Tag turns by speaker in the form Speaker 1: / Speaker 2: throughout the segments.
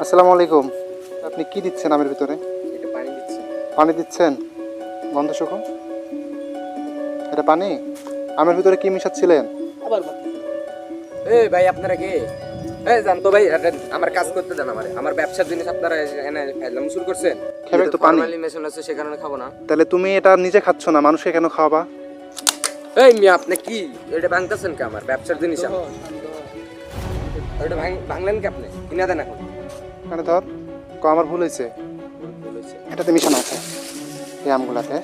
Speaker 1: আসসালামু আলাইকুম। আপনি কি দিচ্ছেন আমের ভিতরে?
Speaker 2: একটু পানি দিচ্ছি।
Speaker 1: পানি দিচ্ছেন? গন্ধ শুকো এটা পানি? আমের ভিতরে কি মিশাচ্ছিলেন?
Speaker 2: আবার এই ভাই আপনারা কে? এই জান তো ভাই আমার কাজ করতে দেন আমার। আমার ব্যবসার জিনিস আপনারা এনে ফেললাম শুরু করছেন।
Speaker 1: খেবে তো পানি।
Speaker 2: মেশিন আছে সে কারণে খাব না।
Speaker 1: তাহলে তুমি এটা নিজে খাচ্ছ না মানুষকে কেন খাওয়াবা?
Speaker 2: এই মিয়া আপনি কি? এটা ভাঙতেছেন কে আমার ব্যবসার জিনিস? এটা ভাঙ- ভাঙলেন কি আপনি? কিনা দেন এখন।
Speaker 1: মানে ধর ক আমার ভুল হয়েছে। এটাতে মিশানো আছে এই আমগুলাতে।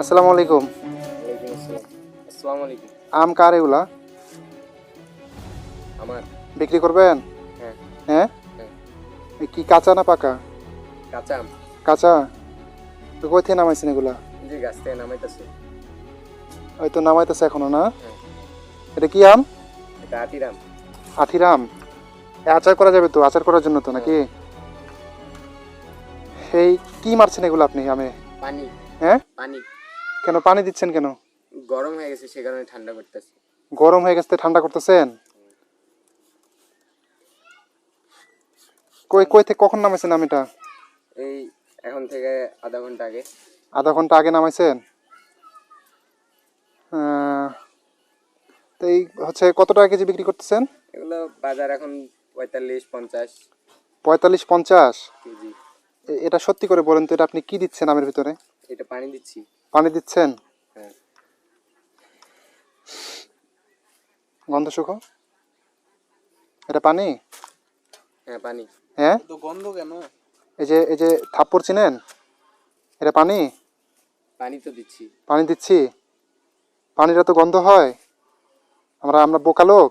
Speaker 1: আসসালামু আলাইকুম।
Speaker 2: আসসালামু। আলাইকুম
Speaker 1: আম কার এগুলা?
Speaker 2: আমার।
Speaker 1: বিক্রি করবেন?
Speaker 2: হ্যাঁ।
Speaker 1: হ্যাঁ?
Speaker 2: হ্যাঁ।
Speaker 1: কি কাঁচা না পাকা?
Speaker 2: কাঁচা আম।
Speaker 1: কাঁচা? তো কই থেকে নামাইছেন এগুলা?
Speaker 2: জি গাছ থেকে নামাইতেছে।
Speaker 1: হয়তো নামাইতেছে এখনও না?
Speaker 2: হ্যাঁ।
Speaker 1: এটা কি আম?
Speaker 2: এটা আটির আম।
Speaker 1: আঠির আম? আচার করা যাবে তো আচার করার জন্য তো নাকি? এই কি মারছেন এগুলো আপনি আমে?
Speaker 2: পানি।
Speaker 1: হ্যাঁ?
Speaker 2: পানি।
Speaker 1: কেন পানি দিচ্ছেন কেন?
Speaker 2: গরম হয়ে গেছে সে কারণে ঠান্ডা করতেছে।
Speaker 1: গরম হয়ে গেছে ঠান্ডা করতেছেন? কই কই থেকে কখন নামাইছেন আমিটা
Speaker 2: এই এখন থেকে আধা ঘণ্টা আগে।
Speaker 1: আধা ঘণ্টা আগে নামাইছেন? আহ, তো এই হচ্ছে কত টাকা কেজি বিক্রি করতেছেন?
Speaker 2: এগুলো বাজার এখন পঁয়তাল্লিশ পঞ্চাশ।
Speaker 1: পঁয়তাল্লিশ পঞ্চাশ?
Speaker 2: কেজি।
Speaker 1: এটা সত্যি করে বলেন তো এটা আপনি কি দিচ্ছেন আমের ভিতরে?
Speaker 2: এটা পানি দিচ্ছি।
Speaker 1: পানি দিচ্ছেন?
Speaker 2: হ্যাঁ।
Speaker 1: গন্ধ শুকো এটা পানি?
Speaker 2: হ্যাঁ পানি।
Speaker 1: হ্যাঁ?
Speaker 2: তো গন্ধ কেন?
Speaker 1: এই যে এই যে থাপ্পড় চিনেন? এটা পানি?
Speaker 2: পানি তো দিচ্ছি।
Speaker 1: পানি দিচ্ছি? পানিটা তো গন্ধ হয়। আমরা আমরা বোকা লোক।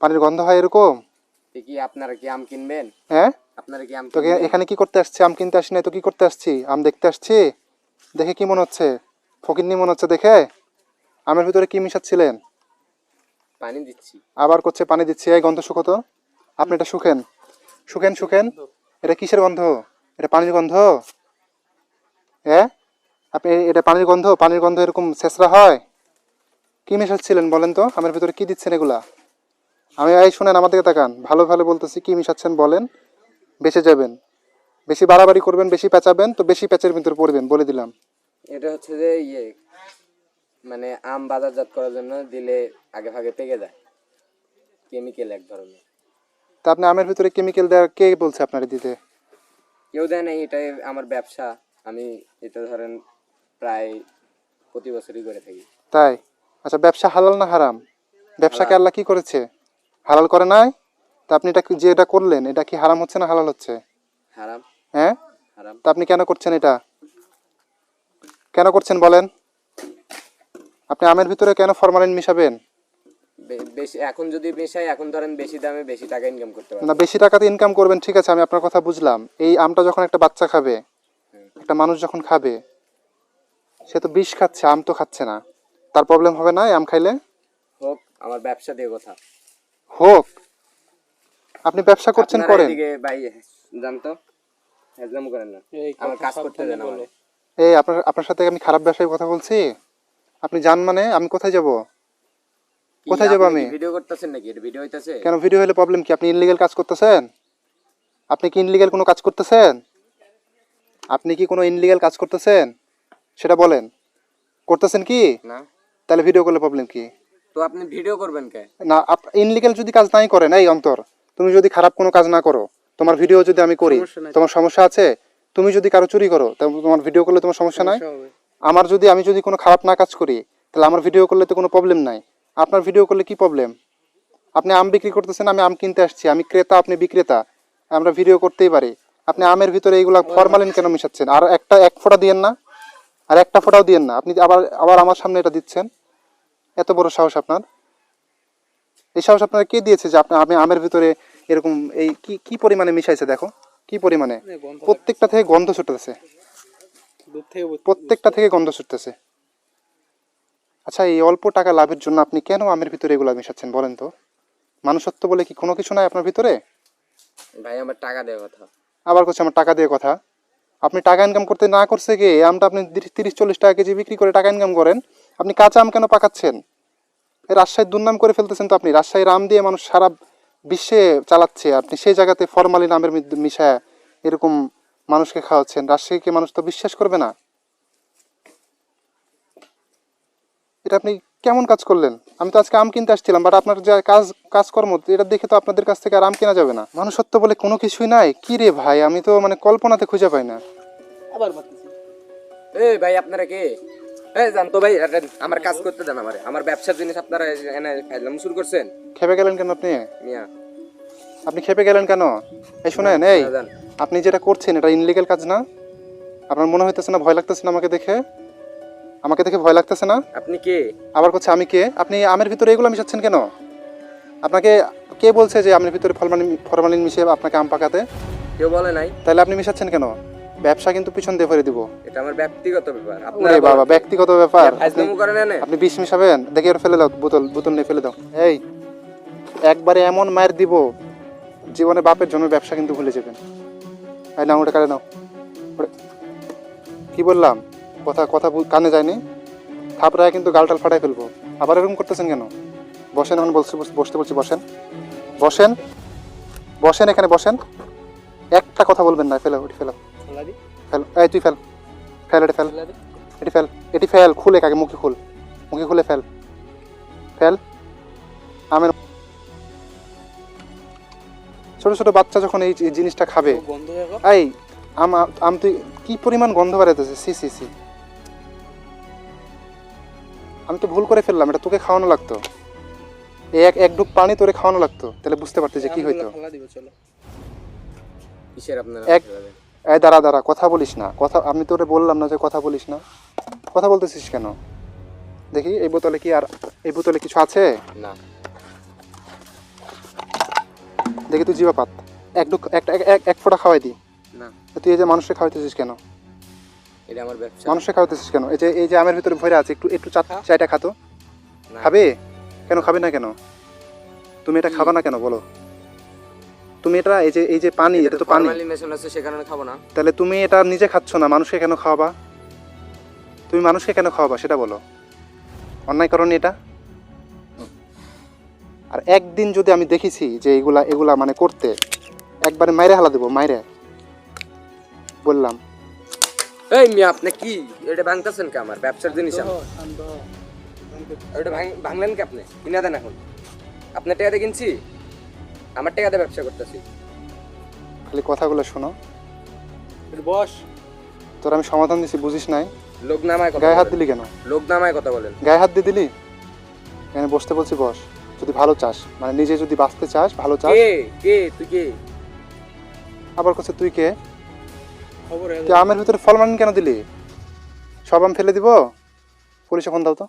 Speaker 1: পানির গন্ধ হয় এরকম।
Speaker 2: তো কি আপনারা কি আম কিনবেন?
Speaker 1: হ্যাঁ?
Speaker 2: আপনারা কি আম
Speaker 1: তোকে এখানে কি করতে আসছি? আম কিনতে আসি না তো কি করতে আসছি? আম দেখতে আসছি? দেখে কি মনে হচ্ছে? ফকিরনি মনে হচ্ছে দেখে? আমের ভিতরে কি মিশাচ্ছিলেন?
Speaker 2: পানি দিচ্ছি।
Speaker 1: আবার করছে পানি দিচ্ছি। এই গন্ধ শুকো তো। আপনি এটা শুকেন। শুকেন শুকেন। এটা কিসের গন্ধ? এটা পানির গন্ধ? হ্যাঁ আপনি এটা পানির গন্ধ? পানির গন্ধ এরকম ছেঁচড়া হয়? কি মেশাচ্ছিলেন বলেন তো? আমার ভিতরে কি দিচ্ছেন এগুলা? আমি এই শুনেন আমার দিকে তাকান। ভালো ভালো বলতেছি কি মিশাচ্ছেন বলেন। বেঁচে যাবেন। বেশি বাড়াবাড়ি করবেন বেশি পেঁচাবেন তো বেশি প্যাচের ভিতরে পড়বেন বলে দিলাম।
Speaker 2: এটা হচ্ছে যে ইয়ে মানে আম বাজারজাত করার জন্য দিলে আগে ভাগে পেকে যায়। কেমিক্যাল এক ধরনের।
Speaker 1: তা আপনি আমের ভিতরে কেমিক্যাল দেওয়ার কে বলছে আপনার দিতে
Speaker 2: কেউ দেয় না এটাই আমার ব্যবসা। আমি এটা ধরেন প্রায় প্রতি বছরই করে থাকি।
Speaker 1: তাই? আচ্ছা ব্যবসা হালাল না হারাম? ব্যবসাকে আল্লাহ কি করেছে? হালাল করে নাই? তা আপনি এটা যে এটা করলেন এটা কি হারাম হচ্ছে না হালাল হচ্ছে?
Speaker 2: হারাম।
Speaker 1: হ্যাঁ?
Speaker 2: হারাম।
Speaker 1: তা আপনি কেন করছেন এটা? কেন করছেন বলেন? আপনি আমের ভিতরে কেন ফরমালিন মিশাবেন?
Speaker 2: বেশি এখন যদি মেশাই এখন ধরেন বেশি দামে বেশি টাকা ইনকাম করতে পারব।
Speaker 1: না বেশি টাকাতে ইনকাম করবেন ঠিক আছে আমি আপনার কথা বুঝলাম। এই আমটা যখন একটা বাচ্চা খাবে একটা মানুষ যখন খাবে সে তো বিষ খাচ্ছে আম তো খাচ্ছে না। তার প্রবলেম হবে না আম খাইলে?
Speaker 2: হোক আমার ব্যবসা দিয়ে কথা।
Speaker 1: হোক। আপনি ব্যবসা করছেন করেন।
Speaker 2: ভাই জানতো একদম করেন না। আমার কাজ করতে দেন আমার।
Speaker 1: এই আপনার আপনার সাথে আমি খারাপ ব্যবসায় কথা বলছি? আপনি জান মানে আমি কোথায় যাব? কোথায় যাব আমি?
Speaker 2: ভিডিও করতেছেন নাকি? এটা ভিডিও হইতাছে?
Speaker 1: কেন ভিডিও হলে প্রবলেম কি? আপনি ইনলিগেল কাজ করতেছেন? আপনি কি ইনলিগেল কোনো কাজ করতেছেন? আপনি কি কোনো ইনলিগেল কাজ করতেছেন? সেটা বলেন। করতেছেন কি?
Speaker 2: না।
Speaker 1: তাহলে ভিডিও করলে প্রবলেম কি?
Speaker 2: তো আপনি ভিডিও করবেন কে?
Speaker 1: না ইনলিগেল যদি কাজ নাই করেন এই অন্তর তুমি যদি খারাপ কোনো কাজ না করো তোমার ভিডিও যদি আমি করি তোমার সমস্যা আছে? তুমি যদি কারও চুরি করো তাহলে তোমার ভিডিও করলে তোমার সমস্যা নাই? আমার যদি আমি যদি কোনো খারাপ না কাজ করি তাহলে আমার ভিডিও করলে তো কোনো প্রবলেম নাই। আপনার ভিডিও করলে কি প্রবলেম আপনি আম বিক্রি করতেছেন আমি আম কিনতে আসছি আমি ক্রেতা আপনি বিক্রেতা আমরা ভিডিও করতেই পারি। আপনি আমের ভিতরে এইগুলা ফরমালিন কেন মিশাচ্ছেন? আর একটা এক ফোঁটা দিয়েন না আর একটা ফোঁটাও দিয়েন না। আপনি আবার আবার আমার সামনে এটা দিচ্ছেন। এত বড় সাহস আপনার। এই সাহস আপনার কে দিয়েছে যে আপনি আমি আমের ভিতরে এরকম এই কি কি পরিমাণে মিশাইছে দেখো? কি পরিমাণে? প্রত্যেকটা থেকে গন্ধ ছুটতেছে। প্রত্যেকটা থেকে গন্ধ ছুটতেছে। আচ্ছা এই অল্প টাকা লাভের জন্য আপনি কেন আমের ভিতরে এগুলা মেশাচ্ছেন বলেন তো? মানুষত্ব বলে কি কোনো কিছু নাই আপনার ভিতরে?
Speaker 2: ভাই আমার টাকা দেওয়ার কথা।
Speaker 1: আবার করছে আমার টাকা দিয়ে কথা। আপনি টাকা ইনকাম করতে না করছে কি আমটা আপনি তিরিশ- চল্লিশ টাকা কেজি বিক্রি করে টাকা ইনকাম করেন আপনি কাঁচা আম কেন পাকাচ্ছেন? এই রাজশাহীর দুর্নাম করে ফেলতেছেন তো আপনি। রাজশাহীর আম দিয়ে মানুষ সারা বিশ্বে চালাচ্ছে। আপনি সেই জায়গাতে ফরমালিন আমের মিশায় এরকম মানুষকে খাওয়াচ্ছেন। রাজশাহীকে মানুষ তো বিশ্বাস করবে না। এটা আপনি কেমন কাজ করলেন? আমি তো আজকে আম কিনতে আসছিলাম বাট আপনার যে কাজ কাজকর্ম এটা দেখে তো আপনাদের কাছ থেকে আর আম কেনা যাবে না। মানুষত্ব বলে কোনো কিছুই নাই? কি রে ভাই আমি তো মানে কল্পনাতে খুঁজে পাই না।
Speaker 3: আবার মারতেছি
Speaker 2: এ ভাই আপনারা কে? এ জানতো ভাই আমার কাজ করতে দেন আমারে। আমার ব্যবসার জিনিস আপনারা এনে ফাইলাম শুরু করছেন।
Speaker 1: খেপে গেলেন কেন আপনি?
Speaker 2: মিয়া।
Speaker 1: আপনি খেপে গেলেন কেন? এই শুনেন এই
Speaker 2: না,
Speaker 1: আপনি যেটা করছেন এটা ইনলিগাল কাজ না? আপনার মনে হইতেছে না ভয় লাগতেছে না আমাকে দেখে? আমাকে দেখে ভয় লাগতেছে না?
Speaker 2: আপনি কে?
Speaker 1: আবার করছে আমি কে? আপনি আমের ভিতরে এগুলো মিশাচ্ছেন কেন? আপনাকে কে বলছে যে আমের ভিতরে ফরমালিন ফরমালিন মিশিয়ে আপনাকে আম পাকাতে?
Speaker 2: কেউ বলে নাই।
Speaker 1: তাহলে আপনি মিশাচ্ছেন কেন? ব্যবসা কিন্তু পিছন দিয়ে ভরে দিব।
Speaker 2: এটা আমার ব্যক্তিগত ব্যাপার। আপনারা
Speaker 1: বাবা ব্যক্তিগত ব্যাপার। আপনি বিষ মিশাবেন? দেখে ফেলে দাও বোতল বোতল নিয়ে ফেলে দাও। এই একবারে এমন মায়ের দিব জীবনে বাপের জন্য ব্যবসা কিন্তু ভুলে যাবেন। এই নাও ওটা কারে নাও। কি বললাম? কথা কথা কানে যায়নি। থাপড়ায় কিন্তু গালটাল ফাটাই ফেলব। আবার এরকম করতেছেন কেন? বসেন এখন বলছি বস- বসতে বলছি বসেন। বসেন। বসেন এখানে বসেন। একটা কথা বলবেন না ফেলো ওটি ফেলো। ফেল এই তুই ফেল। ফেল এটি ফেল। এটি ফেল। এটি ফেল খুলে কাকে মুখে খুল। মুখে খুলে ফেল। ফেল। আমের ছোট ছোট বাচ্চা যখন এই জিনিসটা খাবে এই আম আম তুই কি পরিমাণ গন্ধ বাড়াইতেছে? C C C. আমি তো ভুল করে ফেললাম এটা তোকে খাওয়ানো লাগতো। এক এক ডুব পানি তোরে খাওয়ানো লাগতো। তাহলে বুঝতে পারতি যে কি হইতো। এক- এই দাঁড়া দাঁড়া কথা বলিস না। কথা আমি তোরে বললাম না যে কথা বলিস না। কথা বলতেছিস কেন? দেখি এই বোতলে কি আর এই বোতলে কিছু আছে?
Speaker 2: না।
Speaker 1: দেখি তুই জিবা পাত। এক ডুক একটা এক- এক- এক ফোঁটা খাওয়াই দি।
Speaker 2: না।
Speaker 1: তুই এই যে মানুষকে খাওয়াইতেছিস কেন?
Speaker 2: এটা আমার ব্যবসা।
Speaker 1: মানুষকে খাওয়াইতেছিস কেন? এই যে এই যে আমের ভিতরে ভরে আছে একটু একটু। চাইটা খাতো খাবে? কেন খাবে না কেন? তুমি এটা খাবে না কেন বলো। তুমি এটা এই যে এই যে পানি এটা তো পানি।
Speaker 2: ফরমালিনেশন আছে সে কারণে খাব না।
Speaker 1: তাহলে তুমি এটা নিজে খাচ্ছ না মানুষকে কেন খাওয়াবা? তুমি মানুষকে কেন খাওয়াবা সেটা বলো। অন্যায় করনি এটা? আর একদিন যদি আমি দেখেছি যে এগুলা এগুলা মানে করতে একবারে মাইরে হালা দেবো মাইরে। বললাম।
Speaker 2: এই মিয়া আপনি কি? এটা ভাঙতেছেন কে আমার? ব্যবসার জিনিস। ওটা ভাঙ- ভাঙলেন কি আপনি? কিনা দেন এখন। আপনার টাকাতে কিনছি? আমার টাকাতে ব্যবসা করতেছি।
Speaker 1: খালি কথাগুলো শোনো।
Speaker 3: বস।
Speaker 1: তোর আমি সমাধান দিছি বুঝিস নাই?
Speaker 2: লোক নামায় কথা
Speaker 1: গায়ে হাত দিলি কেন?
Speaker 2: লোক নামায় কথা বলেন।
Speaker 1: গায়ে হাত দিয়ে দিলি? এখানে বসতে বলছি বস। যদি ভালো চাস মানে নিজে যদি বাঁচতে চাস ভালো চাস।
Speaker 2: কে? কে? তুই কে?
Speaker 1: আবার কাছে তুই কে? তুই আমের ভিতরে ফল মানেন কেন দিলি? সব আম ফেলে দিব? পুলিশ এখন দাও তো।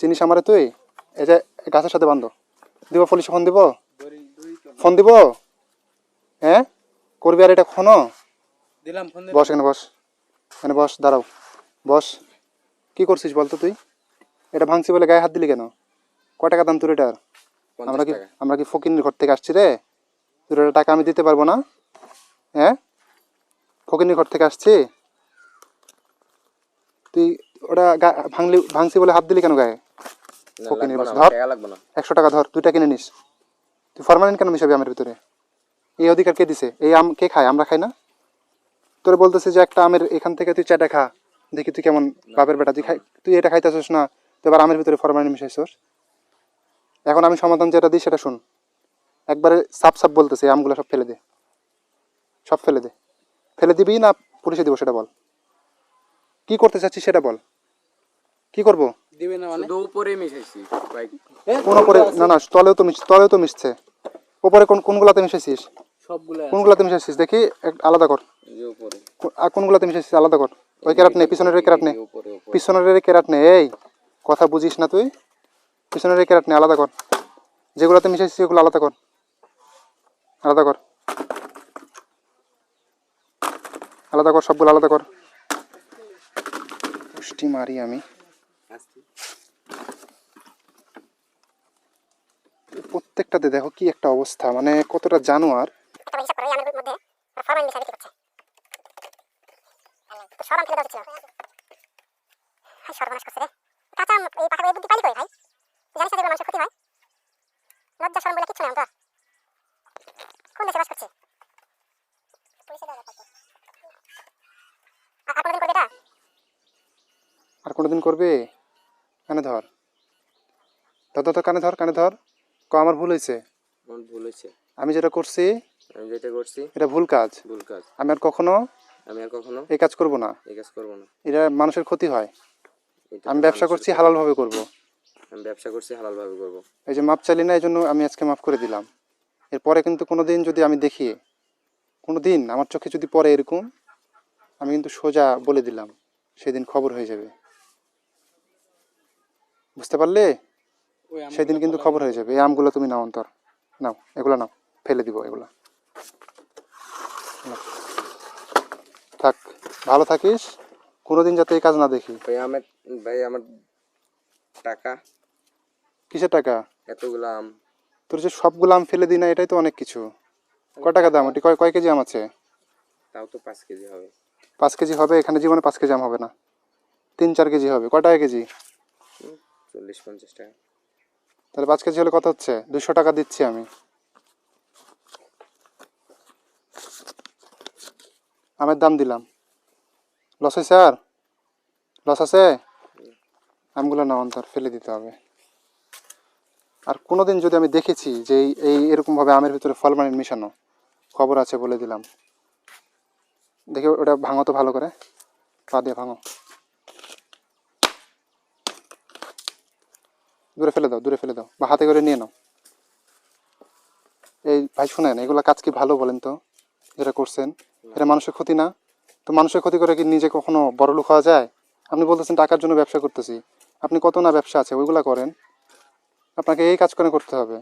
Speaker 1: চিনিস আমারে তুই? এই যে গাছের সাথে বান্ধব দিব পুলিশ ফোন দিব? ফোন দিব? হ্যাঁ? করবি আর এটা ফোনও?
Speaker 3: দিলাম ফোন
Speaker 1: বস এখানে বস। এখানে বস দাঁড়াও। বস কি করছিস বলতো তুই? এটা ভাঙছি বলে গায়ে হাত দিলি কেন? ক টাকা দাম তোর এটার? আমরা কি আমরা কি ফকিনের ঘর থেকে আসছি রে? তোর টাকা আমি দিতে পারব না? হ্যাঁ? ফকিনের ঘর থেকে আসছি? তুই ওটা ভাঙলি ভাঙছি বলে হাত দিলি কেন গায়ে? বাস। ধর। একশো টাকা ধর দুইটা কিনে নিস। তুই ফরমালিন কেন মিশাবি আমের ভিতরে? এই অধিকার কে দিছে? এই আম কে খায়? আমরা খাই না? তোরে বলতেছে যে একটা আমের এখান থেকে তুই চাটা খা। দেখি তুই কেমন বাপের বেটা। তুই খাই তুই এটা খাইতেছিস না তুই এবার আমের ভিতরে ফরমালিন মিশাইছস। এখন আমি সমাধান যেটা দিই সেটা শুন। একবারে সাপ সাপ বলতেছে আমগুলো সব ফেলে দে। সব ফেলে দে। ফেলে দিবি না পুলিশে দিব সেটা বল? কি করতে চাচ্ছিস সেটা বল। কি করব?
Speaker 3: দিবে না মানে?
Speaker 2: শুধু উপরে মিশাইছি ভাই
Speaker 1: কোন ওপরে না না তলেও তো মিশ- তলেও তো মিশছে। ওপরে কোন কোনগুলাতে মিশাইছিস?
Speaker 3: সবগুলো
Speaker 1: কোনগুলাতে মিশাইছিস? দেখি আলাদা কর।
Speaker 2: উপরে।
Speaker 1: আর কোনগুলাতে মিশাইছিস? আলাদা কর। ওই ক্যারাট নেই পিছনের ক্যারাট
Speaker 2: উপরে উপরে।
Speaker 1: পিছনের ক্যারাট নেই এই কথা বুঝিস না তুই? পিছনের ক্যারাট নেই আলাদা কর। যেগুলাতে মিশাইছিস সেগুলো আলাদা কর। আলাদা কর। আলাদা কর, সবগুলো আলাদা কর। পুষ্টি মারি আমি। প্রত্যেকটাতে দেখো কি একটা অবস্থা মানে কতটা জানোয়ার
Speaker 4: ফরমালিন মিশাই বিক্রি করছে তো সব আম ফেলে দেওয়া হচ্ছিল হাই সর্বনাশ করছে রে কাঁচা আম এই পাকা এই বুদ্ধি পালি কই ভাই জানিস না যেগুলো মানুষের ক্ষতি হয় লজ্জা শরম বলে কিচ্ছু নেই আমার কোন দেশে বাস করছে পুলিশে দেওয়া ব্যাপার তো। আর কোনোদিন করবে এটা
Speaker 1: আর কোনোদিন করবে? কানে ধর। ধর ধর, ধর কানে ধর কানে ধর। ক আমার ভুল হয়েছে?
Speaker 2: ভুল হয়েছে।
Speaker 1: আমি যেটা করছি
Speaker 2: আমি যেটা করছি
Speaker 1: এটা ভুল কাজ।
Speaker 2: ভুল কাজ।
Speaker 1: আমি আর কখনো
Speaker 2: আমি আর কখনো
Speaker 1: এই কাজ করব না।
Speaker 2: এই কাজ করব না।
Speaker 1: এটা মানুষের ক্ষতি হয়। আমি ব্যবসা করছি
Speaker 2: ক্ষতি।
Speaker 1: হালালভাবে করব।
Speaker 2: আমি ব্যবসা করছি হালাল ভাবে করব।
Speaker 1: এই যে মাপ চাইলি না এই জন্য আমি আজকে মাফ করে দিলাম। এরপরে কিন্তু কোনো দিন যদি আমি দেখি কোনো দিন আমার চোখে যদি পড়ে এরকম আমি কিন্তু সোজা বলে দিলাম সেদিন খবর হয়ে যাবে। বুঝতে পারলে? সেদিন কিন্তু খবর হয়ে যাবে। এই আমগুলো তুমি নাও অন্তর। নাও এগুলো নাও। ফেলে দিব এগুলো। থাক ভালো থাকিস। কোনোদিন যাতে এই কাজ না দেখি।
Speaker 2: ভাই আমার ভাই আমার টাকা।
Speaker 1: কিসের টাকা?
Speaker 2: এতগুলো আম।
Speaker 1: তোর যে সবগুলো আম ফেলে দিই না এটাই তো অনেক কিছু। কয় টাকা দাম? ওটি কয় কয় কেজি আম আছে?
Speaker 2: তাও তো পাঁচ কেজি হবে।
Speaker 1: পাঁচ কেজি হবে? এখানে জীবনে পাঁচ কেজি আম হবে না। তিন চার কেজি হবে। কয় টাকা কেজি?
Speaker 2: চল্লিশ, পঞ্চাশ টাকা।
Speaker 1: তাহলে পাঁচ কেজি হলে কত হচ্ছে? দুশো টাকা দিচ্ছি আমি। আমের দাম দিলাম। লস হয়েছে আর? লস আছে? আমগুলো না অন্তর, ফেলে দিতে হবে। আর কোনোদিন যদি আমি দেখেছি যে এই এরকমভাবে আমের ভিতরে ফল ফলমানিন মিশানো, খবর আছে বলে দিলাম। দেখে ওটা ভাঙো তো ভালো করে। পা দিয়ে ভাঙো। দূরে ফেলে দাও, দূরে ফেলে দাও, বা হাতে করে নিয়ে নাও। এই ভাই শুনেন, এগুলা কাজ কি ভালো বলেন তো? যেটা করছেন এটা মানুষের ক্ষতি না? তো মানুষের ক্ষতি করে কি নিজে কখনো বড় লোক হওয়া যায়? আপনি বলতেছেন টাকার জন্য ব্যবসা করতেছি। আপনি কত না ব্যবসা আছে, ওইগুলা করেন। আপনাকে এই কাজ করে করতে হবে।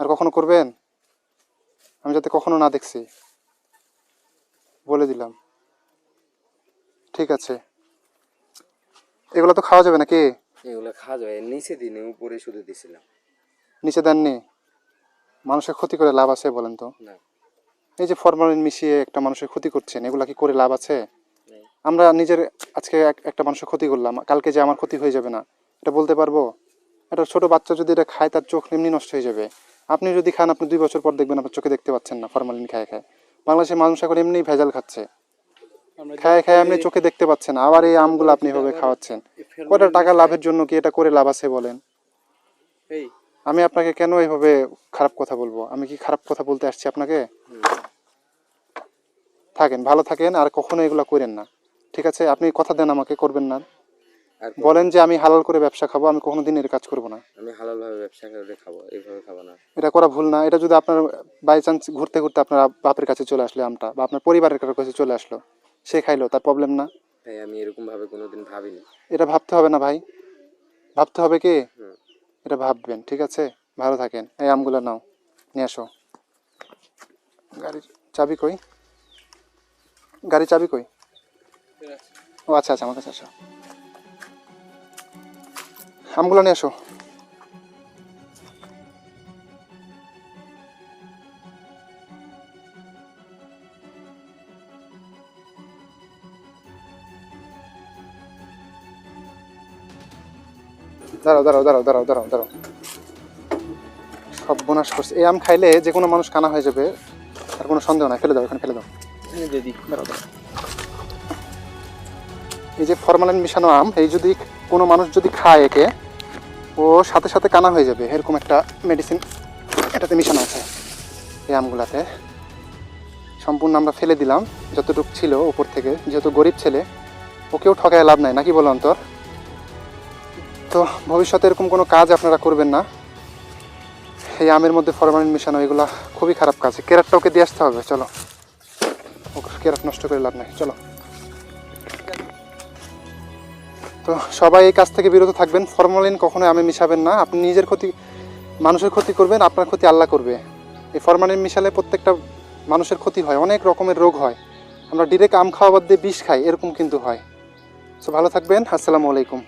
Speaker 1: আর কখনো করবেন? আমি যাতে কখনো না দেখছি। বলে দিলাম। ঠিক আছে। এগুলো তো খাওয়া যাবে নাকি?
Speaker 2: এগুলো খাওয়া যাবে। নিচে দিনে উপরে শুধু দিছিলাম।
Speaker 1: নিচে দেননি? মানুষের ক্ষতি করে লাভ আছে বলেন তো?
Speaker 2: না।
Speaker 1: এই যে ফরমালিন মিশিয়ে একটা মানুষের ক্ষতি করছেন এগুলা কি করে লাভ আছে? আমরা নিজের আজকে একটা মানুষের ক্ষতি করলাম কালকে যে আমার ক্ষতি হয়ে যাবে না এটা বলতে পারব? একটা ছোট বাচ্চা যদি এটা খায় তার চোখ এমনি নষ্ট হয়ে যাবে। আপনি যদি খান আপনি দুই বছর পর দেখবেন আপনার চোখে দেখতে পাচ্ছেন না ফরমালিন খায় খায়। বাংলাদেশের মানুষ এখন এমনি ভেজাল খাচ্ছে। খায় খায় আপনি চোখে দেখতে পাচ্ছেন আবার এই আমগুলো আপনি এভাবে খাওয়াচ্ছেন। কয়টা টাকা লাভের জন্য কি এটা করে লাভ আছে বলেন? আমি আপনাকে কেন এইভাবে খারাপ কথা বলব? আমি কি খারাপ কথা বলতে আসছি আপনাকে? থাকেন ভালো থাকেন আর কখনো এগুলো করেন না। ঠিক আছে? আপনি কথা দেন আমাকে করবেন না। বলেন যে আমি হালাল করে ব্যবসা খাব আমি কখনো দিন এর কাজ করব না।
Speaker 2: আমি হালাল ভাবে ব্যবসা করে খাব এইভাবে খাব না।
Speaker 1: এটা করা ভুল না। এটা যদি আপনার বাই চান্স ঘুরতে ঘুরতে আপনার বাপের কাছে চলে আসলে আমটা বা আপনার পরিবারের কাছে চলে আসলো সে খাইলো তার প্রবলেম না?
Speaker 2: তাই আমি এরকম ভাবে কোনোদিন ভাবিনি।
Speaker 1: এটা ভাবতে হবে না ভাই। ভাবতে হবে কি? এটা ভাববেন ঠিক আছে? ভালো থাকেন। এই আমগুলো নাও নিয়ে আসো। গাড়ির চাবি কই? গাড়ির চাবি কই? ও আচ্ছা আচ্ছা আমার কাছে আসো। আমগুলো নিয়ে আসো। দাঁড়াও দাঁড়াও দাঁড়াও দাঁড়াও দাঁড়াও দাঁড়াও। সব বোনাস করছে। এই আম খাইলে যে কোনো মানুষ কানা হয়ে যাবে আর কোনো সন্দেহ নাই। ফেলে দাও এখানে ফেলে দাও। দাঁড়াও দাঁড়াও। এই যে ফরমালিন মিশানো আম এই যদি কোনো মানুষ যদি খায় একে ও সাথে সাথে কানা হয়ে যাবে। এরকম একটা মেডিসিন এটাতে মিশানো আছে এই আমগুলাতে। সম্পূর্ণ আমরা ফেলে দিলাম। যতটুকু ছিল উপর থেকে যেহেতু গরিব ছেলে ওকেও ঠকায় লাভ নাই। নাকি বলো অন্তর? তো ভবিষ্যতে এরকম কোনো কাজ আপনারা করবেন না। এই আমের মধ্যে ফরমালিন মেশানো, এগুলা খুবই খারাপ কাজ। কেরাটটা ওকে দিয়ে আসতে হবে, চলো। ওকে কেরাট নষ্ট করে লাভ নাই, চলো। তো সবাই এই কাজ থেকে বিরত থাকবেন। ফরমালিন কখনোই আমি মিশাবেন না। আপনি নিজের ক্ষতি, মানুষের ক্ষতি করবেন, আপনার ক্ষতি আল্লাহ করবে। এই ফরমালিন মিশালে প্রত্যেকটা মানুষের ক্ষতি হয়, অনেক রকমের রোগ হয়। আমরা ডিরেক্ট আম খাওয়া বাদ দিয়ে বিষ খাই, এরকম কিন্তু হয়। সো ভালো থাকবেন, আসসালামু আলাইকুম।